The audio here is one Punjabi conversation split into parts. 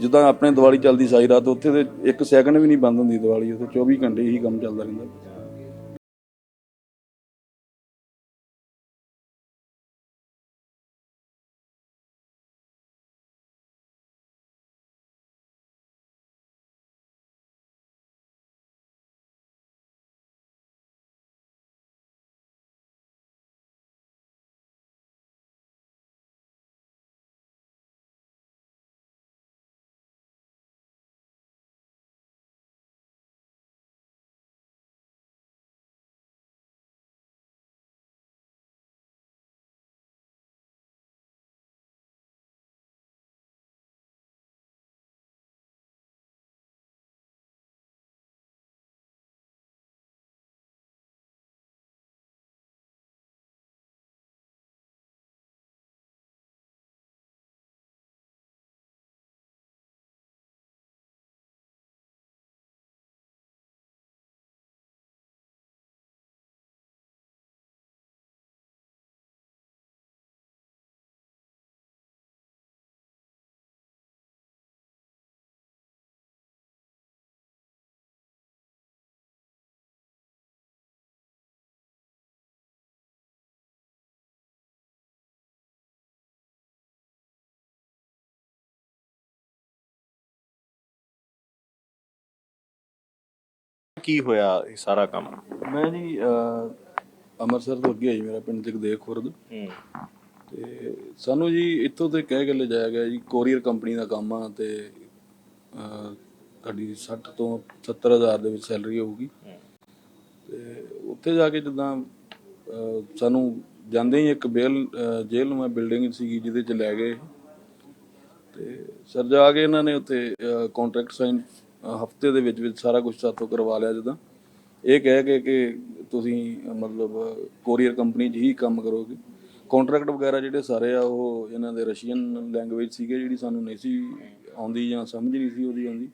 ਜਿੱਦਾਂ ਆਪਣੇ ਦੀਵਾਲੀ ਚੱਲਦੀ ਸਾਰੀ ਰਾਤ, ਉੱਥੇ ਤੇ ਇੱਕ ਸੈਕਿੰਡ ਵੀ ਨਹੀਂ ਬੰਦ ਹੁੰਦੀ ਦੀਵਾਲੀ, ਉੱਥੇ 24 ਘੰਟੇ ਹੀ ਕੰਮ ਚੱਲਦਾ ਰਹਿੰਦਾ। ਕੀ ਹੋਇਆ ਇਹ ਸਾਰਾ ਕੰਮ? ਮੈਂ ਜੀ ਅਹ, ਅੰਮ੍ਰਿਤਸਰ ਤੋਂ ਅੱਗੇ ਆਈ ਮੇਰਾ ਪਿੰਡ ਜਗਦੇਵ ਖੁਰਦ। ਹੂੰ। ਤੇ ਸਾਨੂੰ ਜੀ ਇੱਥੋਂ ਤੇ ਕਹਿ ਕੇ ਲਿਜਾਇਆ ਗਿਆ ਜੀ ਕੋਰੀਅਰ ਕੰਪਨੀ ਦਾ ਕੰਮ ਆ ਤੇ ਅਹ, ਤੁਹਾਡੀ 60 ਤੋਂ 70 ਹਜ਼ਾਰ ਦੇ ਵਿੱਚ ਸੈਲਰੀ ਹੋਊਗੀ। ਤੇ ਉੱਥੇ ਜਾ ਕੇ ਜਿੱਦਾਂ ਅਹ, ਸਾਨੂੰ ਜਾਂਦੇ ਹੀ ਇੱਕ ਬੇਲ ਅਹ, ਜੇਲ੍ਹ ਨੂੰ ਬਿਲਡਿੰਗ ਸੀਗੀ ਜਿਹਦੇ ਚ ਲੈ ਗਏ ਤੇ ਸਰ ਜਾ ਕੇ ਇਹਨਾਂ ਨੇ ਉੱਥੇ ਕੰਟਰੈਕਟ ਸਾਈਨ ਹਫ਼ਤੇ ਦੇ ਵਿੱਚ ਵਿੱਚ ਸਾਰਾ ਕੁਝ ਸਾਥੋਂ ਕਰਵਾ ਲਿਆ ਜਿੱਦਾਂ। ਇਹ ਕਹਿ ਕੇ ਕਿ ਤੁਸੀਂ ਮਤਲਬ ਕੋਰੀਅਰ ਕੰਪਨੀ 'ਚ ਹੀ ਕੰਮ ਕਰੋਗੇ। ਕੰਟਰੈਕਟ ਵਗੈਰਾ ਜਿਹੜੇ ਸਾਰੇ ਆ ਉਹ ਇਹਨਾਂ ਦੇ ਰਸ਼ੀਅਨ ਲੈਂਗੁਏਜ ਸੀਗੇ ਜਿਹੜੀ ਸਾਨੂੰ ਨਹੀਂ ਸੀ ਆਉਂਦੀ ਜਾਂ ਸਮਝ ਨਹੀਂ ਸੀ ਉਹਦੀ ਆਉਂਦੀ।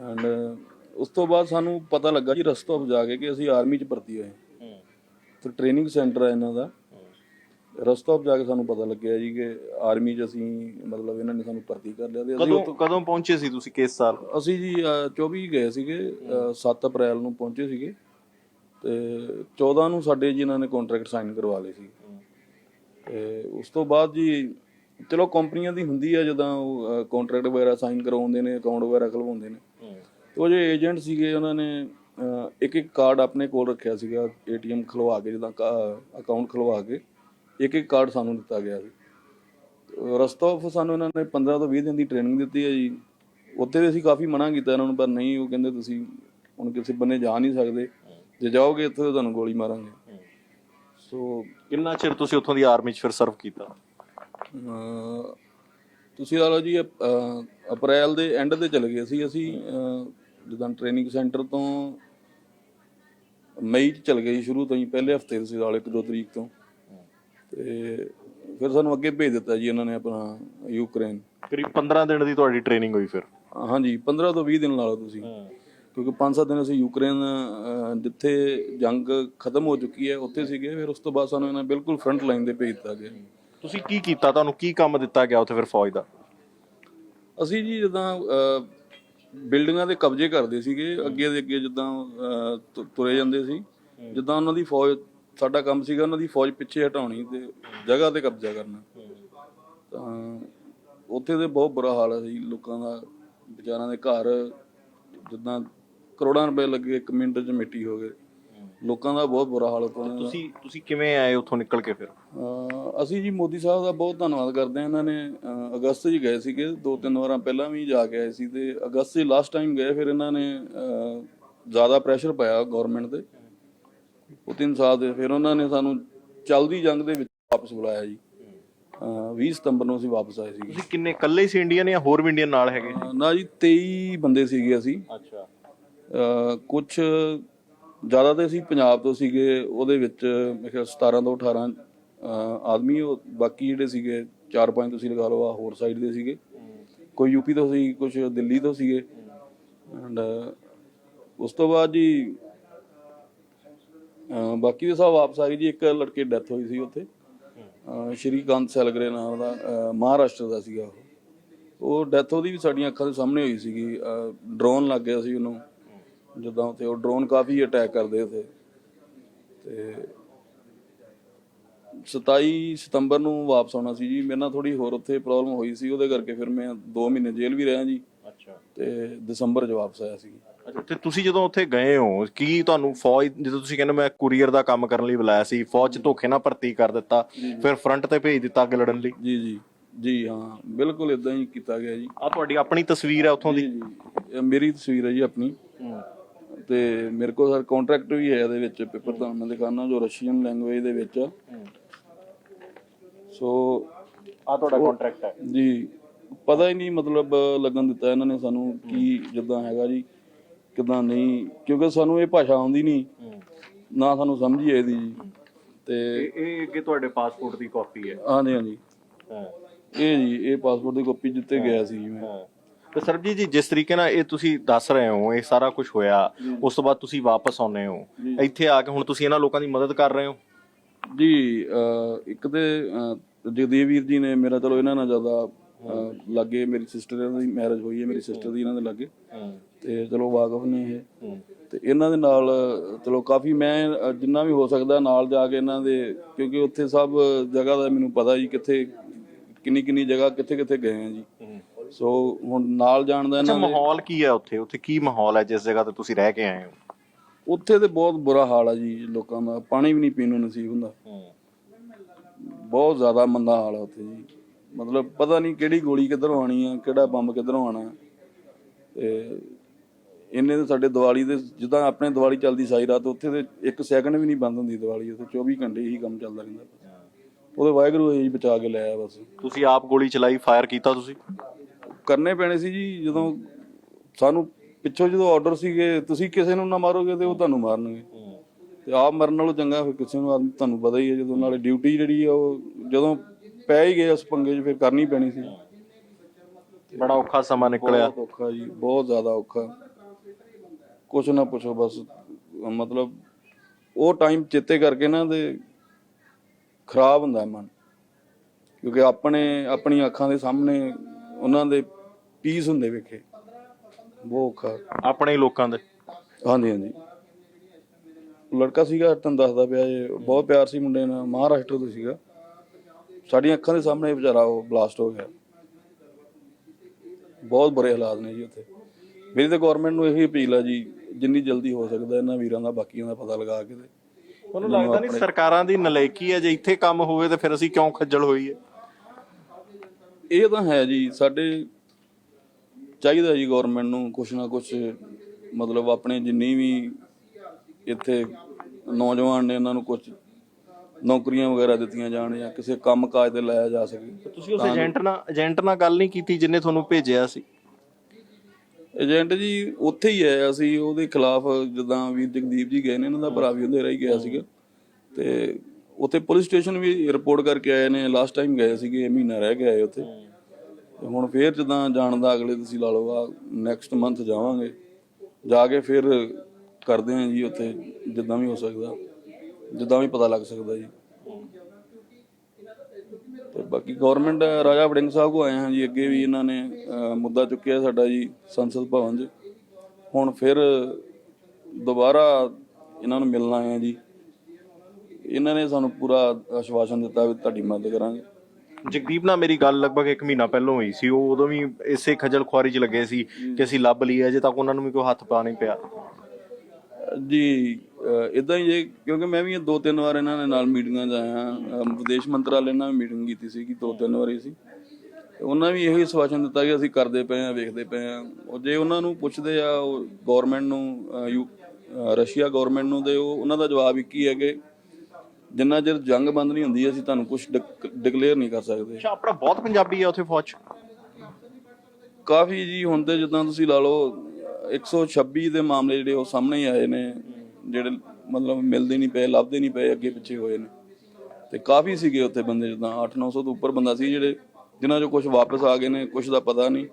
ਐਂਡ ਉਸ ਤੋਂ ਬਾਅਦ ਸਾਨੂੰ ਪਤਾ ਲੱਗਾ ਜੀ ਰਸਤੋਂ ਜਾ ਕੇ ਕਿ ਅਸੀਂ ਆਰਮੀ 'ਚ ਭਰਤੀ ਹੋਏ। ਤੇ ਟ੍ਰੇਨਿੰਗ ਸੈਂਟਰ ਹੈ ਇਹਨਾਂ ਦਾ। ਰਸਤੋਂ ਜਾ ਕੇ ਸਾਨੂੰ ਪਤਾ ਲੱਗਿਆ ਜੀ ਕਿ ਆਰਮੀ 'ਚ ਅਸੀਂ ਮਤਲਬ ਇਹਨਾਂ ਨੇ ਸਾਨੂੰ ਭਰਤੀ ਕਰ ਲਿਆ ਤੇ ਅਸੀਂ ਕਦੋਂ ਕਦੋਂ ਪਹੁੰਚੇ ਸੀ ਤੁਸੀਂ ਕਿਸ ਸਾਲ? ਅਸੀਂ ਜੀ ਅਹ, 24 ਗਏ ਸੀਗੇ ਅਹ, 7 ਅਪ੍ਰੈਲ ਨੂੰ ਪਹੁੰਚੇ ਸੀਗੇ ਤੇ 14 ਨੂੰ ਸਾਡੇ ਜੀ ਇਹਨਾਂ ਨੇ ਕੰਟਰੈਕਟ ਸਾਈਨ ਕਰਵਾ ਲਏ ਸੀ। ਤੇ ਉਸ ਤੋਂ ਬਾਅਦ ਜੀ ਚਲੋ ਕੰਪਨੀਆਂ ਦੀ ਹੁੰਦੀ ਆ ਜਦੋਂ ਉਹ ਕੰਟਰੈਕਟ ਵਗੈਰਾ ਸਾਈਨ ਕਰਵਾਉਂਦੇ ਨੇ ਅਕਾਊਂਟ ਵਗੈਰਾ ਖਲਵਾਉਂਦੇ ਨੇ। ਤੇ ਉਹ ਜਿਹੜੇ ਏਜੰਟ ਸੀਗੇ ਉਹਨਾਂ ਨੇ ਇੱਕ ਇੱਕ ਕਾਰਡ ਆਪਣੇ ਕੋਲ ਰੱਖਿਆ ਸੀਗਾ ਏਟੀਐਮ ਖਲਵਾ ਕੇ ਜਿੱਦਾਂ ਅਕਾਊਂਟ ਖਲਵਾ ਕੇ। ਇੱਕ ਇੱਕ ਕਾਰਡ ਸਾਨੂੰ ਦਿੱਤਾ ਗਿਆ ਸੀ। ਰਸਤਾ ਆਫ ਸਾਨੂੰ ਇਹਨਾਂ ਨੇ 15 ਤੋਂ 20 ਦਿਨ ਦੀ ਟ੍ਰੇਨਿੰਗ ਦਿੱਤੀ ਹੈ ਜੀ। ਉੱਥੇ ਵੀ ਅਸੀਂ ਕਾਫੀ ਮਨਾ ਕੀਤਾ ਇਹਨਾਂ ਨੂੰ ਪਰ ਨਹੀਂ ਉਹ ਕਹਿੰਦੇ ਤੁਸੀਂ ਹੁਣ ਕਿਸੇ ਬੰਨੇ ਜਾ ਨਹੀਂ ਸਕਦੇ। ਜੇ ਜਾਓਗੇ ਇੱਥੇ ਤਾਂ ਤੁਹਾਨੂੰ ਗੋਲੀ ਮਾਰਾਂਗੇ। ਸੋ ਕਿੰਨਾ ਚਿਰ ਤੁਸੀਂ ਉੱਥੋਂ ਦੀ ਆਰਮੀ 'ਚ ਫਿਰ ਸਰਵ ਕੀਤਾ? ਤੁਸੀਂ ਲਾ ਲਓ ਜੀ ਅਪ੍ਰੈਲ ਦੇ ਐਂਡ ਤੇ ਚਲੇ ਗਏ ਸੀ। ਅਸੀਂ ਜਿੱਦਾਂ ਟ੍ਰੇਨਿੰਗ ਸੈਂਟਰ ਤੋਂ ਮਈ ਚ ਚਲ ਗਏ ਸ਼ੁਰੂ ਤੋਂ ਹੀ ਪਹਿਲੇ ਹਫ਼ਤੇ ਸੀ ਨਾਲ ਇੱਕ ਦੋ ਤਰੀਕ ਤੋਂ। ਤੇ ਫਿਰ ਸਾਨੂੰ ਅੱਗੇ ਭੇਜ ਦਿੱਤਾ ਜੀ ਉਹਨਾਂ ਨੇ ਆਪਣਾ ਯੂਕਰੇਨ। ਕਰੀਬ 15 ਦਿਨ ਦੀ ਤੁਹਾਡੀ ਟ੍ਰੇਨਿੰਗ ਹੋਈ ਫਿਰ। ਹਾਂਜੀ 15 ਤੋਂ 20 ਦਿਨ ਲਾ ਲਓ ਤੁਸੀਂ। ਕਿਉਂਕਿ 5-7 ਦਿਨ ਅਸੀਂ ਯੂਕਰੇਨ ਜਿੱਥੇ ਜੰਗ ਖਤਮ ਹੋ ਚੁੱਕੀ ਹੈ ਉੱਥੇ ਸੀਗੇ। ਫਿਰ ਉਸ ਤੋਂ ਬਾਅਦ ਸਾਨੂੰ ਇਹਨਾਂ ਬਿਲਕੁਲ ਫਰੰਟ ਲਾਈਨ ਤੇ ਭੇਜ ਦਿੱਤਾ ਗਿਆ। ਤੁਸੀਂ ਕੀ ਕੀਤਾ? ਤੁਹਾਨੂੰ ਕੀ ਕੰਮ ਦਿੱਤਾ ਗਿਆ ਉੱਥੇ ਫਿਰ ਫੌਜ ਦਾ? ਅਸੀਂ ਜੀ ਜਿੱਦਾਂ ਬਿਲਡਿੰਗਾਂ ਦੇ ਕਬਜ਼ੇ ਕਰਦੇ ਸੀਗੇ। ਅੱਗੇ ਦੇ ਅੱਗੇ ਜਿੱਦਾਂ ਤੁਰੇ ਜਾਂਦੇ ਸੀ। ਜਿੱਦਾਂ ਉਹਨਾਂ ਦੀ ਫੌਜ ਸਾਡਾ ਕੰਮ ਸੀਗਾ ਉਹਨਾਂ ਦੀ ਫੌਜ ਪਿੱਛੇ ਹਟਾਉਣੀ ਤੇ ਜਗ੍ਹਾ ਤੇ ਕਬਜ਼ਾ ਕਰਨਾ। ਤਾਂ ਉੱਥੇ ਤੇ ਬਹੁਤ ਬੁਰਾ ਹਾਲ ਸੀ ਲੋਕਾਂ ਦਾ ਵਿਚਾਰਾਂ ਦੇ ਘਰ ਜਿੱਦਾਂ ਕਰੋੜਾਂ ਰੁਪਏ ਲੱਗੇ ਇੱਕ ਮਿੰਟ 'ਚ ਮਿੱਟੀ ਹੋ ਗਏ। ਲੋਕਾਂ ਦਾ ਬਹੁਤ ਬੁਰਾ ਹਾਲ ਦਾ। ਤੁਸੀਂ ਤੁਸੀਂ ਕਿਵੇਂ ਆਏ ਉੱਥੋਂ ਨਿਕਲ ਕੇ ਫਿਰ? ਅਸੀਂ ਜੀ ਮੋਦੀ ਸਾਹਿਬ ਦਾ ਬਹੁਤ ਧੰਨਵਾਦ ਕਰਦੇ ਹਾਂ। ਇਹਨਾਂ ਨੇ ਅਗਸਤ 'ਚ ਗਏ ਸੀਗੇ ਦੋ ਤਿੰਨ ਵਾਰਾਂ ਪਹਿਲਾਂ ਵੀ ਜਾ ਕੇ ਆਏ ਸੀ ਤੇ ਅਗਸਤ 'ਚ ਲਾਸਟ ਟਾਈਮ ਗਏ ਫਿਰ ਇਹਨਾਂ ਨੇ ਜ਼ਿਆਦਾ ਪ੍ਰੈਸ਼ਰ ਪਾਇਆ ਗਵਰਨਮੈਂਟ ਤੇ। ਉਹ ਤਿੰਨ ਸਾਲ ਦੇ ਫਿਰ ਉਹਨਾਂ ਨੇ ਸਾਨੂੰ ਚਲਦੀ ਜੰਗ ਦੇ ਵਿੱਚ ਵਾਪਸ ਬੁਲਾਇਆ ਜੀ। ਅਹ 20 ਸਤੰਬਰ ਨੂੰ ਅਸੀਂ ਵਾਪਸ ਆਏ ਸੀਗੇ। ਤੁਸੀਂ ਕਿੰਨੇ ਇਕੱਲੇ ਹੀ ਸੀ ਇੰਡੀਅਨ ਜਾਂ ਹੋਰ ਵੀ ਇੰਡੀਅਨ ਨਾਲ ਹੈਗੇ? ਨਾ ਜੀ 23 ਬੰਦੇ ਸੀਗੇ ਅਸੀਂ। ਅੱਛਾ। ਕੁਝ ਜ਼ਿਆਦਾ ਤੇ ਅਸੀਂ ਪੰਜਾਬ ਤੋਂ ਸੀਗੇ ਉਹਦੇ ਵਿੱਚ ਮੇਰੇ ਖਿਆਲ 17 ਤੋਂ 18 ਅਹ, ਆਦਮੀ ਉਹ ਬਾਕੀ ਜਿਹੜੇ ਸੀਗੇ 4-5 ਤੁਸੀਂ ਲਗਾ ਲਓ ਆ ਹੋਰ ਸਾਈਡ ਦੇ ਸੀਗੇ। ਕੋਈ ਯੂਪੀ ਤੋਂ ਸੀ ਕੁਝ ਦਿੱਲੀ ਤੋਂ ਸੀਗੇ। ਐਂਡ ਉਸ ਤੋਂ ਬਾਅਦ ਜੀ ਬਾਕੀ ਦੇ ਸਭ ਵਾਪਸ ਆ ਗਏ ਜੀ ਇੱਕ ਲੜਕੇ ਡੈਥ ਹੋਈ ਸੀ ਉੱਥੇ। ਸ਼੍ਰੀਕਾਂਤ ਸੈਲਗਰੇ ਨਾਮ ਦਾ ਮਹਾਰਾਸ਼ਟਰ ਦਾ ਸੀਗਾ ਉਹ। ਉਹ ਡੈਥ ਉਹਦੀ ਵੀ ਸਾਡੀਆਂ ਅੱਖਾਂ ਦੇ ਸਾਹਮਣੇ ਹੋਈ ਸੀਗੀ। ਡਰੋਨ ਲੱਗ ਗਿਆ ਸੀ ਉਹਨੂੰ। ਜਦੋਂ ਉੱਥੇ ਉਹ ਡਰੋਨ ਕਾਫੀ ਅਟੈਕ ਕਰਦੇ ਉੱਥੇ। ਤੇ 27 ਸਤੰਬਰ ਨੂੰ ਵਾਪਸ ਆਉਣਾ ਸੀ ਜੀ। ਮੇਰੇ ਨਾਲ ਥੋੜੀ ਹੋਰ ਉੱਥੇ ਪ੍ਰੋਬਲਮ ਹੋਈ ਸੀ। ਉਹਦੇ ਕਰਕੇ ਫਿਰ ਮੈਂ 2 ਮਹੀਨੇ ਜੇਲ੍ਹ ਵੀ ਰਿਹਾ ਜੀ। ਅੱਛਾ। ਤੇ ਦਸੰਬਰ 'ਚ ਵਾਪਸ ਆਇਆ ਸੀ। ਅੱਛਾ ਤੇ ਤੁਸੀਂ ਜਦੋਂ ਉੱਥੇ ਗਏ ਹੋ ਕੀ ਤੁਹਾਨੂੰ ਫੌਜ ਜਦੋਂ ਤੁਸੀਂ ਕਹਿੰਦੇ ਮੈਂ ਕੁਰੀਅਰ ਦਾ ਕੰਮ ਕਰਨ ਲਈ ਬੁਲਾਇਆ ਸੀ ਫੌਜ 'ਚ ਧੋਖੇ ਨਾਲ ਭਰਤੀ ਕਰ ਦਿੱਤਾ ਫਿਰ ਫਰੰਟ ਤੇ ਭੇਜ ਦਿੱਤਾ ਅੱਗੇ ਲੜਨ ਲਈ? ਜੀ ਜੀ ਜੀ ਹਾਂ ਬਿਲਕੁਲ ਇਦਾਂ ਹੀ ਕੀਤਾ ਗਿਆ ਜੀ। ਆ ਤੁਹਾਡੀ ਆਪਣੀ ਤਸਵੀਰ ਹੈ ਉੱਥੋਂ ਦੀ? ਜੀ ਜੀ ਇਹ ਮੇਰੀ ਤਸਵੀਰ ਹੈ ਜੀ ਆਪਣੀ। ਤੇ ਮੇਰੇ ਕੋਲ ਸਰ ਕੰਟਰੈਕਟ ਵੀ ਹੈ ਇਹਦੇ ਵਿੱਚ ਪੇਪਰ ਤੁਹਾਨੂੰ ਮੈਂ ਦਿਖਾਣਾ ਜੋ ਰਸ਼ੀਅਨ ਲੈਂਗੁਏਜ ਦੇ ਵਿੱਚ। ਆ ਸੋ ਆ ਤੁਹਾਡਾ ਕੰਟਰੈਕਟ ਹੈ। ਜੀ ਪਤਾ ਹੀ ਨਹੀਂ ਮਤਲਬ ਲੱਗਣ ਦਿੱਤਾ ਇਹਨਾਂ ਨੇ ਸਾਨੂੰ ਕੀ ਜਿੱਦਾਂ ਹੈਗਾ ਜੀ। ਕਿਦਾਂ ਨਹੀਂ ਕਿਉਂਕਿ ਸਾਨੂੰ ਇਹ ਭਾਸ਼ਾ ਆਉਂਦੀ ਨਹੀਂ। ਨਾ ਸਾਨੂੰ ਸਮਝ ਹੀ ਇਹਦੀ ਜੀ। ਤੇ ਇਹ ਅੱਗੇ ਤੁਹਾਡੇ ਪਾਸਪੋਰਟ ਦੀ ਕਾਪੀ ਹੈ। ਹਾਂਜੀ ਹਾਂਜੀ। ਇਹ ਜੀ ਇਹ ਪਾਸਪੋਰਟ ਦੀ ਕਾਪੀ ਜਿੱਤੇ ਗਿਆ ਸੀ ਜੀ ਮੈਂ। ਤੇ ਸਰਬਜੀਤ ਜੀ ਜਿਸ ਤਰੀਕੇ ਨਾਲ ਇਹ ਤੁਸੀਂ ਦੱਸ ਰਹੇ ਹੋ ਇਹ ਸਾਰਾ ਕੁਝ ਹੋਇਆ ਉਸ ਤੋਂ ਬਾਅਦ ਤੁਸੀਂ ਵਾਪਸ ਆਉਨੇ ਹੋ। ਇੱਥੇ ਆ ਕੇ ਹੁਣ ਤੁਸੀਂ ਇਹਨਾਂ ਲੋਕਾਂ ਦੀ ਮਦਦ ਕਰ ਰਹੇ ਹੋ? ਜੀ ਇੱਕ ਤੇ ਜਗਦੇਵ ਵੀਰ ਜੀ ਨੇ ਮੇਰਾ ਚਲੋ ਇਹਨਾਂ ਨਾਲ ਜ਼ਿਆਦਾ ਅਹ ਲਾਗੇ ਮੇਰੀ ਸਿਸਟਰ ਇਹਨਾਂ ਦੀ ਮੈਰਿਜ ਹੋਈ ਹੈ ਮੇਰੀ ਸਿਸਟਰ ਦੀ ਇਹਨਾਂ ਦੇ ਲਾਗੇ। ਤੇ ਚਲੋ ਵਾਕਫ ਨੇ ਇਹ। ਤੇ ਇਹਨਾਂ ਦੇ ਨਾਲ ਚਲੋ ਕਾਫੀ ਮੈਂ ਜਿੰਨਾ ਵੀ ਹੋ ਸਕਦਾ ਨਾਲ ਜਾ ਕੇ ਇਹਨਾਂ ਦੇ ਕਿਉਂਕਿ ਉੱਥੇ ਸਭ ਜਗ੍ਹਾ ਦਾ ਮੈਨੂੰ ਪਤਾ ਜੀ ਕਿੱਥੇ ਕਿੰਨੀ ਕਿੰਨੀ ਜਗ੍ਹਾ ਕਿੱਥੇ ਕਿੱਥੇ ਗਏ ਆ ਜੀ। ਸੋ ਹੁਣ ਨਾਲ ਜਾਣ ਦਾ ਅੱਛਾ ਇਹਨਾਂ ਦੇ ਮਾਹੌਲ ਕੀ ਹੈ ਉੱਥੇ? ਉੱਥੇ ਕੀ ਮਾਹੌਲ ਹੈ ਜਿਸ ਜਗ੍ਹਾ ਤੇ ਤੁਸੀਂ ਰਹਿ ਕੇ ਆਏ ਹੋ? ਉੱਥੇ ਤੇ ਬਹੁਤ ਬੁਰਾ ਹਾਲ ਆ ਜੀ ਲੋਕਾਂ ਦਾ। ਪਾਣੀ ਵੀ ਨਹੀਂ ਪੀਣ ਨੂੰ ਨਸੀਬ ਹੁੰਦਾ। ਬਹੁਤ ਜ਼ਿਆਦਾ ਮੰਦਾ ਹਾਲ ਆ ਉੱਥੇ ਜੀ। ਮਤਲਬ ਪਤਾ ਨਹੀਂ ਕਿਹੜੀ ਗੋਲੀ ਕਿੱਧਰੋਂ ਆਣੀ ਆ ਕਿਹੜਾ ਬੰਬ ਕਿੱਧਰੋਂ ਆਣਾ ਤੇ ਇੰਨੇ ਤੇ ਸਾਡੇ ਦੀਵਾਲੀ ਦੇ ਜਿੱਦਾਂ ਆਪਣੇ ਦੀਵਾਲੀ ਚੱਲਦੀ ਸਾਰੀ ਰਾਤ ਉੱਥੇ ਤੇ ਇੱਕ ਸੈਕਿੰਡ ਵੀ ਨਹੀਂ ਬੰਦ ਹੁੰਦੀ ਦੀਵਾਲੀ ਉੱਥੇ 24 ਘੰਟੇ ਹੀ ਕੰਮ ਚੱਲਦਾ ਰਹਿੰਦਾ। ਉਹਦੇ ਵਾਹਿਗੁਰੂ ਜੀ ਬਚਾ ਕੇ ਲਿਆਇਆ ਬਸ। ਤੁਸੀਂ ਆਪ ਗੋਲੀ ਚਲਾਈ ਫਾਇਰ ਕੀਤਾ ਤੁਸੀਂ? ਕਰਨੇ ਪੈਣੇ ਸੀ ਜੀ ਜਦੋਂ ਸਾਨੂੰ ਪਿੱਛੋਂ ਜਦੋਂ ਆਰਡਰ ਸੀਗੇ ਤੁਸੀਂ ਕਿਸੇ ਨੂੰ ਨਾ ਮਾਰੋਗੇ ਤੇ ਉਹ ਤੁਹਾਨੂੰ ਮਾਰਨਗੇ। ਤੇ ਆਪ ਮਰਨ ਨਾਲੋਂ ਚੰਗਾ ਫਿਰ ਕਿਸੇ ਨੂੰ ਤੁਹਾਨੂੰ ਪਤਾ ਹੀ ਹੈ ਜਦੋਂ ਨਾਲੇ ਡਿਊਟੀ ਜਿਹੜੀ ਆ ਉਹ ਜਦੋਂ ਪੈ ਹੀ ਗਏ ਉਸ ਪੰਗੇ 'ਚ ਫਿਰ ਕਰਨੀ ਪੈਣੀ ਸੀ। ਬੜਾ ਔਖਾ ਸਮਾਂ ਨਿਕਲਿਆ। ਬਹੁਤ ਔਖਾ ਜੀ ਬਹੁਤ ਜ਼ਿਆਦਾ ਔਖਾ। ਕੁਛ ਨਾ ਪੁੱਛੋ ਬਸ ਮਤਲਬ ਉਹ ਟਾਈਮ ਚੇਤੇ ਕਰਕੇ ਨਾ ਤੇ ਖਰਾਬ ਹੁੰਦਾ ਹੈ ਮਨ। ਕਿਉਂਕਿ ਆਪਣੇ ਆਪਣੀਆਂ ਅੱਖਾਂ ਦੇ ਸਾਹਮਣੇ ਉਹਨਾਂ ਦੇ ਪੀਸ ਹੁੰਦੇ ਵੇਖੇ। ਬਹੁਤ ਔਖਾ। ਆਪਣੇ ਹੀ ਲੋਕਾਂ ਦੇ। ਹਾਂਜੀ ਹਾਂਜੀ। ਲੜਕਾ ਸੀਗਾ ਤੁਹਾਨੂੰ ਦੱਸਦਾ ਪਿਆ ਜੇ ਬਹੁਤ ਪਿਆਰ ਸੀ ਮੁੰਡੇ ਨਾਲ ਮਹਾਰਾਸ਼ਟਰ ਤੋਂ ਸੀਗਾ। ਸਾਡੀਆਂ ਅੱਖਾਂ ਦੇ ਸਾਹਮਣੇ ਵਿਚਾਰਾ ਉਹ ਬਲਾਸਟ ਹੋ ਗਿਆ। ਬਹੁਤ ਬੁਰੇ ਹਾਲਾਤ ਨੇ ਜੀ ਉੱਥੇ। ਮੇਰੀ ਤਾਂ ਗਵਰਨਮੈਂਟ ਨੂੰ ਇਹੀ ਅਪੀਲ ਆ ਜੀ ਜਿੰਨੀ ਜਲਦੀ ਹੋ ਸਕਦਾ ਇਹਨਾਂ ਵੀਰਾਂ ਦਾ ਬਾਕੀਆਂ ਦਾ ਪਤਾ ਲਗਾ ਕੇ ਤੇ ਉਹਨੂੰ ਲੱਗਦਾ ਨਹੀਂ ਸਰਕਾਰਾਂ ਦੀ ਨਲਾਇਕੀ ਹੈ ਜੇ ਇੱਥੇ ਕੰਮ ਹੋਵੇ ਤੇ ਫਿਰ ਅਸੀਂ ਕਿਉਂ ਖੱਜਲ ਹੋਈਏ? ਇਹ ਤਾਂ ਹੈ ਜੀ ਸਾਡੇ ਚਾਹੀਦਾ ਜੀ ਗਵਰਨਮੈਂਟ ਨੂੰ ਕੁਛ ਨਾ ਕੁਛ ਮਤਲਬ ਆਪਣੇ ਜਿੰਨੀ ਵੀ ਇੱਥੇ ਨੌਜਵਾਨ ਨੇ ਇਹਨਾਂ ਨੂੰ ਕੁਛ ਨੌਕਰੀਆਂ ਵਗੈਰਾ ਦਿੱਤੀਆਂ ਜਾਣ ਜਾਂ ਕਿਸੇ ਕੰਮ ਕਾਜ ਤੇ ਲਾਇਆ ਜਾ ਸਕੇ। ਤੁਸੀਂ ਉਸ ਏਜੰਟ ਨਾਲ ਏਜੰਟ ਨਾਲ ਗੱਲ ਨਹੀਂ ਕੀਤੀ ਜਿੰਨੇ ਤੁਹਾਨੂੰ ਭੇਜਿਆ ਸੀ? ਏਜੰਟ ਜੀ ਉੱਥੇ ਹੀ ਆਇਆ ਸੀ ਉਹਦੇ ਖਿਲਾਫ ਜਿੱਦਾਂ ਵੀਰ ਜਗਦੀਪ ਜੀ ਗਏ ਨੇ ਇਹਨਾਂ ਦਾ ਭਰਾ ਵੀ ਉਹਦੇ ਰਹੀ ਗਿਆ ਸੀਗਾ। ਤੇ ਉੱਥੇ ਪੁਲਿਸ ਸਟੇਸ਼ਨ ਵੀ ਰਿਪੋਰਟ ਕਰਕੇ ਆਏ ਨੇ ਲਾਸਟ ਟਾਈਮ ਗਏ ਸੀਗੇ ਇਹ ਮਹੀਨਾ ਰਹਿ ਆਏ ਉੱਥੇ। ਤੇ ਹੁਣ ਫੇਰ ਜਿੱਦਾਂ ਜਾਣ ਦਾ ਅਗਲੇ ਤੁਸੀਂ ਲਾ ਲਓ ਆ ਨੈਕਸਟ ਮੰਥ ਜਾਵਾਂਗੇ। ਜਾ ਕੇ ਫਿਰ ਕਰਦੇ ਆਂ ਜੀ ਉੱਥੇ ਜਿੱਦਾਂ ਵੀ ਹੋ ਸਕਦਾ। ਜਿੱਦਾਂ ਵੀ ਪਤਾ ਲੱਗ ਸਕਦਾ ਜੀ। ਤੇ ਬਾਕੀ ਗਵਰਨਮੈਂਟ ਰਾਜਾ ਵੜਿੰਗ ਸਾਹਿਬ ਕੋ ਆਏ ਹਾਂ ਜੀ ਅੱਗੇ ਵੀ ਇਹਨਾਂ ਨੇ ਮੁੱਦਾ ਚੁੱਕਿਆ ਸਾਡਾ ਜੀ ਸੰਸਦ ਭਵਨ 'ਚ। ਹੁਣ ਫਿਰ ਦੁਬਾਰਾ ਇਹਨਾਂ ਨੂੰ ਮਿਲਣਾ ਆਏ ਜੀ। ਇਹਨਾਂ ਨੇ ਸਾਨੂੰ ਪੂਰਾ ਆਸ਼ਵਾਸਨ ਦਿੱਤਾ ਵੀ ਤੁਹਾਡੀ ਮਦਦ ਕਰਾਂਗੇ। ਜਗਦੀਪ ਨਾਲ ਮੇਰੀ ਗੱਲ ਲਗਭਗ 1 ਮਹੀਨਾ ਪਹਿਲਾਂ ਹੋਈ ਸੀ। ਉਹ ਉਦੋਂ ਵੀ ਇਸੇ ਖੱਜਲ ਖੁਆਰੀ 'ਚ ਲੱਗੇ ਸੀ ਕਿ ਅਸੀਂ ਲੱਭ ਲਈ ਅਜੇ ਤੱਕ ਉਹਨਾਂ ਨੂੰ ਵੀ ਕੋਈ ਹੱਥ ਪਾ ਨਹੀਂ ਪਿਆ। ਜੀ ਇਦਾਂ ਹੀ ਜੇ ਕਿਉਂਕਿ ਮੈਂ ਵੀ ਦੋ ਤਿੰਨ ਵਾਰ ਇਹਨਾਂ ਦੇ ਨਾਲ ਮੀਟਿੰਗਾਂ 'ਚ ਆਇਆ। ਵਿਦੇਸ਼ ਮੰਤਰਾਲੇ ਨਾਲ ਮੀਟਿੰਗ ਕੀਤੀ ਸੀ ਕਿ ਦੋ ਤਿੰਨ ਵਾਰੀ ਸੀ। ਉਹਨਾਂ ਵੀ ਇਹੀ ਸਵਾਸ਼ਨ ਦਿੱਤਾ ਕਿ ਅਸੀਂ ਕਰਦੇ ਪਏ ਆ ਵੇਖਦੇ ਪਏ ਆ ਉਹ ਜੇ ਉਹਨਾਂ ਨੂੰ ਪੁੱਛਦੇ ਆ ਉਹ ਗਵਰਨਮੈਂਟ ਨੂੰ ਰਸ਼ੀਆ ਗਵਰਨਮੈਂਟ ਨੂੰ ਤੇ ਉਹ ਉਹਨਾਂ ਦਾ ਜਵਾਬ ਇੱਕ ਹੀ ਹੈ ਕਿ ਜਿੰਨਾ ਚਿਰ ਜੰਗ ਬੰਦ ਨਹੀਂ ਹੁੰਦੀ ਅਸੀਂ ਤੁਹਾਨੂੰ ਕੁਝ ਡਿਕਲੇਅਰ ਨਹੀਂ ਕਰ ਸਕਦੇ। ਅੱਛਾ ਆਪਣਾ ਬਹੁਤ ਪੰਜਾਬੀ ਹੈ ਉੱਥੇ ਫੌਜ। ਕਾਫੀ ਜੀ ਤੇ ਜਿੱਦਾਂ ਤੁਸੀਂ ਲਾ ਲਓ 126 ਦੇ ਮਾਮਲੇ ਜਿਹੜੇ ਉਹ ਸਾਹਮਣੇ ਹੀ ਆਏ ਨੇ। ਜਿਹੜੇ ਮਤਲਬ ਮਿਲਦੇ ਨਹੀਂ ਪਏ, ਲੱਭਦੇ ਨਹੀਂ ਪਏ, ਅੱਗੇ ਪਿੱਛੇ ਹੋਏ ਨੇ। ਤੇ ਕਾਫੀ ਸੀਗੇ ਉੱਥੇ ਬੰਦੇ ਜਿੱਦਾਂ 8-900 ਤੋਂ ਉੱਪਰ ਬੰਦਾ ਸੀ ਜਿਹੜੇ, ਜਿਨ੍ਹਾਂ ਚੋਂ ਕੁਝ ਵਾਪਸ ਆ ਗਏ ਨੇ ਕੁਝ ਦਾ ਪਤਾ ਨਹੀਂ।